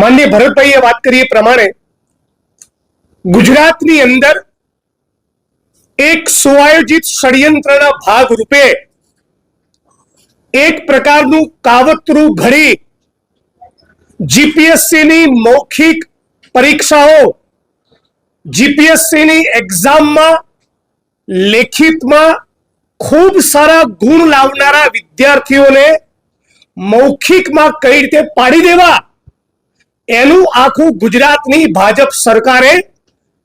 માન્ય ભરતભાઈએ વાત કરી એ પ્રમાણે, ગુજરાતની અંદર એક સુઆયોજિત ષડયંત્રના ભાગ રૂપે એક પ્રકારનું કાવતરું ઘડી જીપીએસસીની મૌખિક પરીક્ષાઓ જીપીએસસી ની એક્ઝામમાં લેખિતમાં ખૂબ સારા ગુણ લાવનારા વિદ્યાર્થીઓને મૌખિકમાં કઈ રીતે પાડી દેવા? એનું આખું ગુજરાતની ભાજપ સરકારે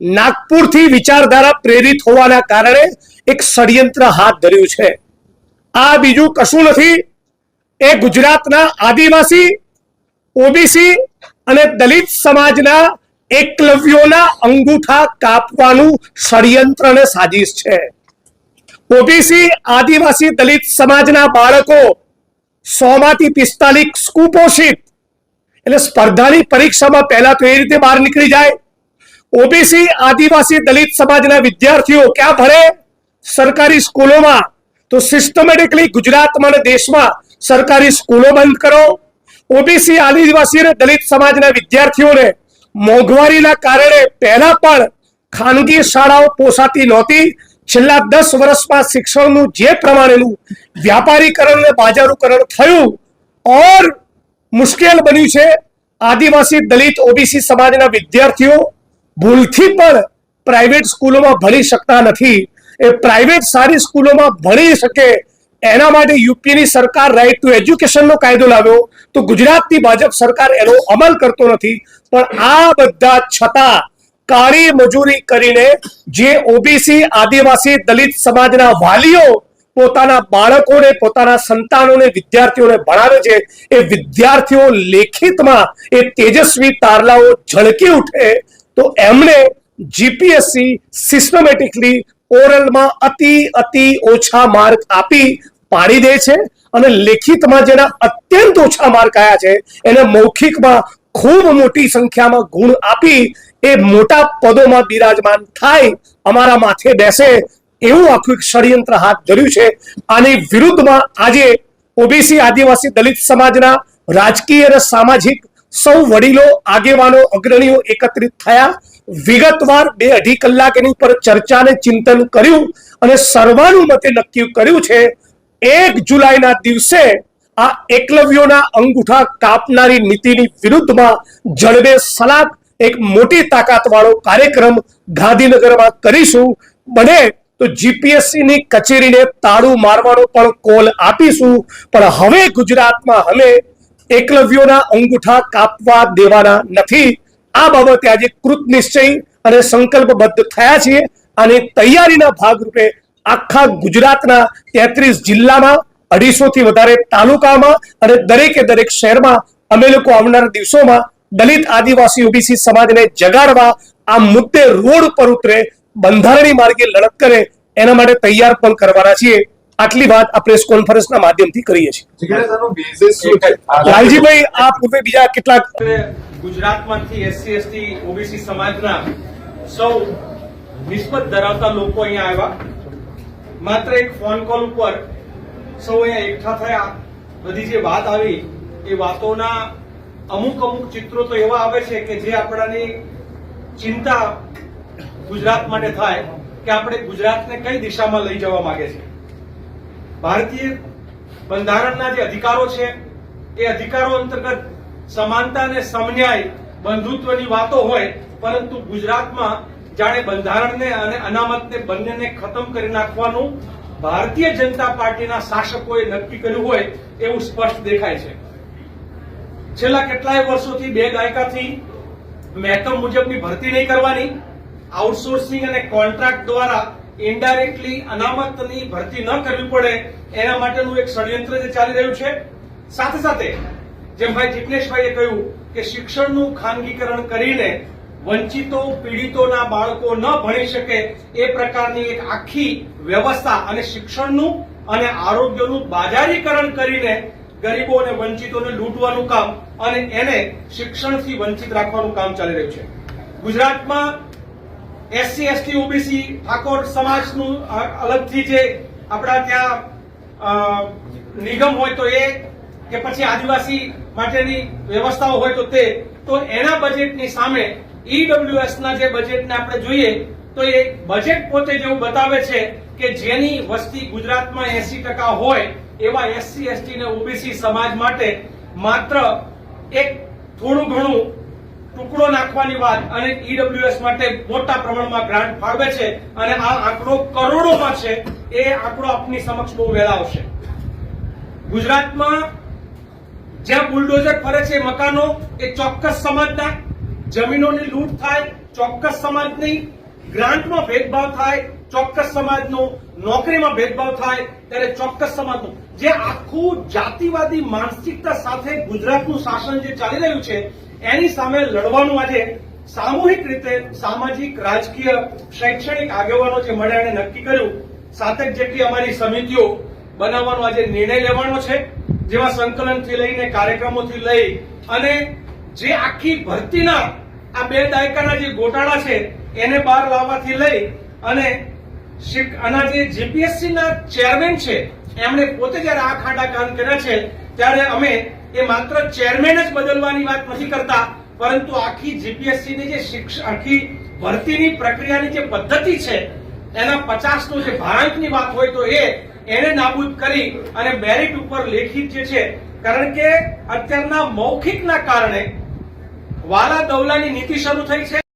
નાગપુરથી વિચારધારા પ્રેરિત હોવાના કારણે એક ષડયંત્ર હાથ ધર્યું છે. આ બીજું કશું નથી. એ ગુજરાતના આદિવાસી, ઓબીસી અને દલિત સમાજના એકલવ્યોના અંગૂઠા કાપવાનું ષડયંત્ર અને સાજિશ છે. ઓબીસી, આદિવાસી, દલિત સમાજના બાળકો સો માંથી પિસ્તાલીસ કુપોષિત એટલે સ્પર્ધાની પરીક્ષામાં પહેલા તો એ રીતે બહાર નીકળી જાય. ઓબીસી આદિવાસી દલિત સમાજના વિદ્યાર્થીઓ ક્યાં ભણે? સરકારી સ્કૂલોમાં. તો સિસ્ટમેટિકલી ગુજરાતમાં અને દેશમાં સરકારી સ્કૂલો બંધ કરો. ઓબીસી આદિવાસી અને દલિત સમાજના વિદ્યાર્થીઓને મોંઘવારીના કારણે પહેલા પણ ખાનગી શાળાઓ પોસાતી નહોતી. છેલ્લા દસ વર્ષમાં શિક્ષણનું જે પ્રમાણેનું વ્યાપારીકરણ અને બાજારીકરણ થયું, ઓર મુશ્કેલ બન્યું છે. આદિવાસી દલિત ઓબીસી સમાજના વિદ્યાર્થીઓ ભૂલથી પણ પ્રાઇવેટ સ્કૂલોમાં ભણી શકતા નથી. એ પ્રાઇવેટ સારી સ્કૂલોમાં ભણી શકે એના માટે યુપીની સરકાર રાઇટ ટુ એજ્યુકેશનનો કાયદો લાવ્યો. તો ગુજરાતની ભાજપ સરકાર એનો અમલ કરતો નથી. પણ આ બધા છતાં કાળી મજૂરી કરીને જે ઓબીસી, આદિવાસી, દલિત સમાજના વાલીઓ પોતાના બાળકોને, પોતાના સંતાનોને, વિદ્યાર્થીઓને ભણાવે છે, એ વિદ્યાર્થીઓ લેખિતમાં એ તેજસ્વી તારલાઓ ઝળકી ઉઠે, તો એમને જીપીએસસી સિસ્ટમેટિકલી ઓરલમાં અતિ અતિ ઓછા માર્ક આપી પાડી દે છે અને લેખિતમાં જેના અત્યંત ઓછા માર્ક આવ્યા છે, એને મૌખિકમાં ખૂબ મોટી સંખ્યામાં ગુણ આપી, એ મોટા પદોમાં બિરાજમાન થાય, અમારા માથે બેસે એવું આખું એક ષડયંત્ર હાથ ધર્યું છે. આની વિરુદ્ધમાં આજે ઓબીસી આદિવાસી દલિત સમાજના રાજકીય અને સામાજિક સૌ વડીલો, આગેવાનો, અગ્રણીઓ એકત્રિત થયા. વિગતવાર બે અઢી કલાક એની પર ચર્ચા અને ચિંતન કર્યું અને સર્વાનુમતે નક્કી કર્યું છે, એક જુલાઈના દિવસે આ એકલવ્યોના અંગૂઠા કાપનારી નીતિની વિરુદ્ધમાં જડબે સલાક એક મોટી તાકાત વાળો કાર્યક્રમ ગાંધીનગરમાં કરીશું. બને તો જીપીએસસી ની કચેરીને તાળું મારવાનો પણ કોલ આપીશું. પણ હવે ગુજરાતમાં અમે એકલવ્યોના અંગૂઠા કાપવા દેવાના નથી. આ બાબતે આજે કૃત નિશ્ચય અને સંકલ્પબદ્ધ થયા છીએ અને તૈયારીના ભાગરૂપે આખા ગુજરાતના તેત્રીસ જિલ્લામાં અઢીસો થી વધારે તાલુકામાં અને દરેકે દરેક શહેરમાં અમે લોકો આવનારા દિવસોમાં દલિત આદિવાસી ઓબીસી સમાજને જગાડવા આ મુદ્દે રોડ પર ઉતરે બંધારણીય માર્ગે લડત કરે એના માટે તૈયાર પણ કરવાના છીએ. આટલી વાત આ પ્રેસ કોન્ફરન્સના માધ્યમથી કરીએ છીએ? લાલજીભાઈ આ પૂર્વે બીજા કેટલાક ગુજરાતમાંથી એસસી એસટી ઓબીસી સમાજના સૌ નિસ્બત ધરાવતા લોકો અહીંયા આવ્યા. માત્ર એક ફોન કોલ ઉપર સૌ અહીંયા એકઠા થયા. બધી જે વાત આવી એ વાતોના અમુક અમુક ચિત્રો તો એવા આવે છે કે જે આપણાની ચિંતા ગુજરાત માટે થાય કે આપણે ગુજરાતને કઈ દિશામાં લઈ જવા માંગે છે? ભારતીય બંધારણના જે અધિકારો છે, એ અધિકારો અંતર્ગત સમાનતા અને સમન્યાય બંધુત્વની વાતો હોય, પરંતુ ગુજરાતમાં જાણે બંધારણને અને અનામતને બંનેને ખતમ કરી નાખવાનું ભારતીય જનતા પાર્ટીના શાસકોએ નક્કી કર્યું હોય, એવું સ્પષ્ટ દેખાય છે. છેલ્લા કેટલાય વર્ષોથી બે દાયકાથી મહેકમ મુજબની ભરતી નહીં કરવાની આઉટસોર્સિંગ અને કોન્ટ્રાક્ટ દ્વારા ઇનડાયરેક્ટલી અનામતની ભરતી ન કરવી પડે, એના માટેનું એક ષડયંત્ર જે ચાલી રહ્યું છે. સાથે સાથે, જેમ ભાઈ જિગ્નેશભાઈએ કહ્યું કે શિક્ષણનું ખાનગીકરણ કરીને વંચિતો, પીડિતોના બાળકો ન ભણી શકે, એ પ્રકારની એક આખી વ્યવસ્થા અને શિક્ષણનું અને આરોગ્યનું બાજારીકરણ કરીને ગરીબો અને વંચિતોને લૂંટવાનું કામ અને એને શિક્ષણથી વંચિત રાખવાનું કામ ચાલી રહ્યું છે. ગુજરાતમાં એસસી, એસટી, ઓબીસી, ઠાકોર સમાજનું અલગથી જે આપણા ત્યાં નિગમ હોય તો એ, કે પછી આદિવાસી માટેની વ્યવસ્થાઓ હોય તો તે, તો એના બજેટની સામે ઈડબ્લ્યુએસ ના જે બજેટને આપણે જોઈએ, તો એ બજેટ પોતે જેવું બતાવે છે કે જેની વસ્તી ગુજરાતમાં એસી ટકા હોય, એવા એસસી એસટી ને ઓબીસી સમાજ માટે માત્ર એક થોડું ઘણું ટુકડો નાખવાની વાત અને ઈડબ્લ્યુએસ માટે મોટા પ્રમાણમાં ગ્રાન્ટ ફાળવે છે અને આ આંકડો કરોડોમાં છે. એ આંકડો આપની સમક્ષ બહુ વહેલા આવશે. ગુજરાતમાં જ્યાં બુલડોઝર ફરે છે મકાનો, એ ચોક્કસ સમાજના જમીનોની લૂંટ થાય, ચોક્કસ સમાજની ગ્રાન્ટમાં ભેદભાવ થાય, ચોક્કસ સમાજનો નોકરીમાં ભેદભાવ થાય, ત્યારે ચોક્કસ સમાજનો જે આખું જાતિવાદી માનસિકતા સાથે ગુજરાતનું શાસન જે ચાલી રહ્યું છે એની સામે લડવાનું આજે સામૂહિક રીતે સામાજિક, રાજકીય, શૈક્ષણિક આગેવાનો જે મળ્યા એને નક્કી કર્યું, સાતેક જેટલી અમારી સમિતિઓ બનાવવાનો આજે નિર્ણય લેવાનો છે જેમાં સંકલનથી લઈને કાર્યક્રમોથી લઈ અને જે આખી ભરતીના આ બે દાયકાના જે ગોટાળા છે, એને બહાર લાવવાથી લઈ અને આના જે જીપીએસસી ના ચેરમેન છે, એમણે પોતે જયારે આ ખાડા કામ કર્યા છે, ત્યારે અમે એ માત્ર ચેરમેન જ બદલવાની વાત નથી કરતા, પરંતુ આખી જીપીએસસી ની જે શિક્ષણ આખી ભરતીની પ્રક્રિયાની જે પદ્ધતિ છે, એના પચાસ નો જે ભારાંકની વાત હોય તો એ એને નાબૂદ કરી અને મેરિટ ઉપર લેખિત જે છે, કારણ કે અત્યારના મૌખિકના કારણે વાલા દવલાની નીતિ શરૂ થઈ છે.